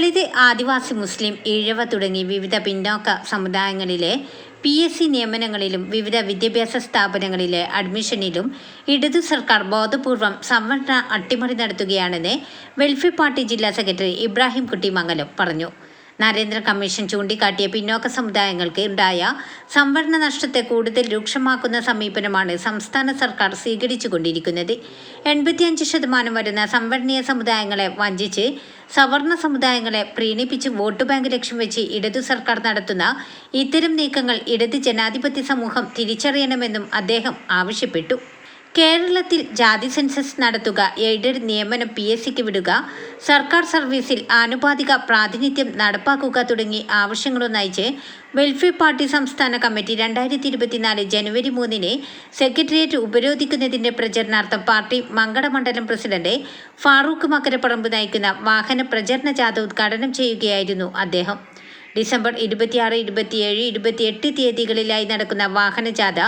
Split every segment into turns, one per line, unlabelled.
ദളിത് ആദിവാസി മുസ്ലിം ഈഴവ തുടങ്ങി വിവിധ പിന്നോക്ക സമുദായങ്ങളിലെ പി എസ് സി നിയമനങ്ങളിലും വിവിധ വിദ്യാഭ്യാസ സ്ഥാപനങ്ങളിലെ അഡ്മിഷനിലും ഇടതു സർക്കാർ ബോധപൂർവം സംവരണ അട്ടിമറി നടത്തുകയാണെന്ന് വെൽഫെയർ പാർട്ടി ജില്ലാ സെക്രട്ടറി ഇബ്രാഹിം കുട്ടി മംഗലം പറഞ്ഞു. നരേന്ദ്ര കമ്മീഷൻ ചൂണ്ടിക്കാട്ടിയ പിന്നോക്ക സമുദായങ്ങൾക്ക് ഉണ്ടായ സംവരണ നഷ്ടത്തെ കൂടുതൽ രൂക്ഷമാക്കുന്ന സമീപനമാണ് സംസ്ഥാന സർക്കാർ സ്വീകരിച്ചുകൊണ്ടിരിക്കുന്നത്. എൺപത്തിയഞ്ച് ശതമാനം വരുന്ന സംവരണീയ സമുദായങ്ങളെ വഞ്ചിച്ച് സവർണ സമുദായങ്ങളെ പ്രീണിപ്പിച്ച് വോട്ട് ബാങ്ക് ലക്ഷ്യം വെച്ച് ഇടതു സർക്കാർ നടത്തുന്ന ഇത്തരം നീക്കങ്ങൾ ഇടത് ജനാധിപത്യ സമൂഹം തിരിച്ചറിയണമെന്നും അദ്ദേഹം ആവശ്യപ്പെട്ടു. കേരളത്തിൽ ജാതി സെൻസസ് നടത്തുക എയ്ഡഡ് നിയമനം പി എസ് സിക്ക് വിടുക സർക്കാർ സർവീസിൽ ആനുപാതിക പ്രാതിനിധ്യം നടപ്പാക്കുക തുടങ്ങി ആവശ്യങ്ങളൊന്നയച്ച് വെൽഫെയർ പാർട്ടി സംസ്ഥാന കമ്മിറ്റി രണ്ടായിരത്തി ഇരുപത്തിനാല് ജനുവരി മൂന്നിന് സെക്രട്ടേറിയറ്റ് ഉപരോധിക്കുന്നതിന്റെ പ്രചരണാർത്ഥം പാർട്ടി മങ്കട മണ്ഡലം പ്രസിഡന്റ് ഫാറൂഖ് മക്കരപ്പറമ്പ് നയിക്കുന്ന വാഹന പ്രചരണ ജാഥ ഉദ്ഘാടനം ചെയ്യുകയായിരുന്നു അദ്ദേഹം. ഡിസംബർ ഇരുപത്തിയാറ് ഇരുപത്തിയേഴ് ഇരുപത്തിയെട്ട് തീയതികളിലായി നടക്കുന്ന വാഹനജാഥ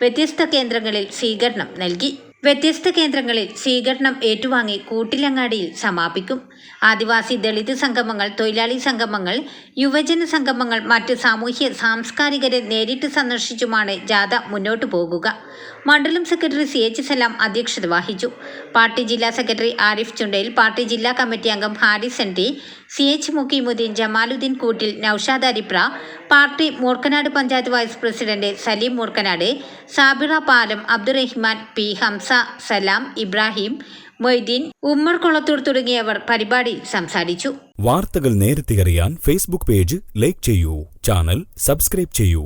വ്യത്യസ്ത കേന്ദ്രങ്ങളിൽ സ്വീകരണം നൽകി. വ്യത്യസ്ത കേന്ദ്രങ്ങളിൽ സ്വീകരണം ഏറ്റുവാങ്ങി കൂട്ടിലങ്ങാടിയിൽ സമാപിക്കും. ആദിവാസി ദളിത് സംഗമങ്ങൾ തൊഴിലാളി സംഗമങ്ങൾ യുവജന സംഗമങ്ങൾ മറ്റ് സാമൂഹ്യ സാംസ്കാരികരെ നേരിട്ട് സന്ദർശിച്ചുമാണ് ജാഥ മുന്നോട്ടു പോകുക. മണ്ഡലം സെക്രട്ടറി സി എച്ച് സലാം അധ്യക്ഷത വഹിച്ചു. പാർട്ടി ജില്ലാ സെക്രട്ടറി ആരിഫ് ചുണ്ടയിൽ പാർട്ടി ജില്ലാ കമ്മിറ്റി അംഗം Haris N T C H Mukeemuddeen Jamaluddeen Koottil Noushad Aripra party Moorkkanad panchayat vice president Saleem Moorkkanad Sabira Palam Abdurahman P Hamsa Salam Ibrahim Moideen Ummer Kolathur തുടങ്ങിയവർ പരിപാടി സംസാരിച്ചു.
വാർത്തകൾ നേരത്തെ അറിയാൻ Facebook page like ചെയ്യൂ channel subscribe ചെയ്യൂ.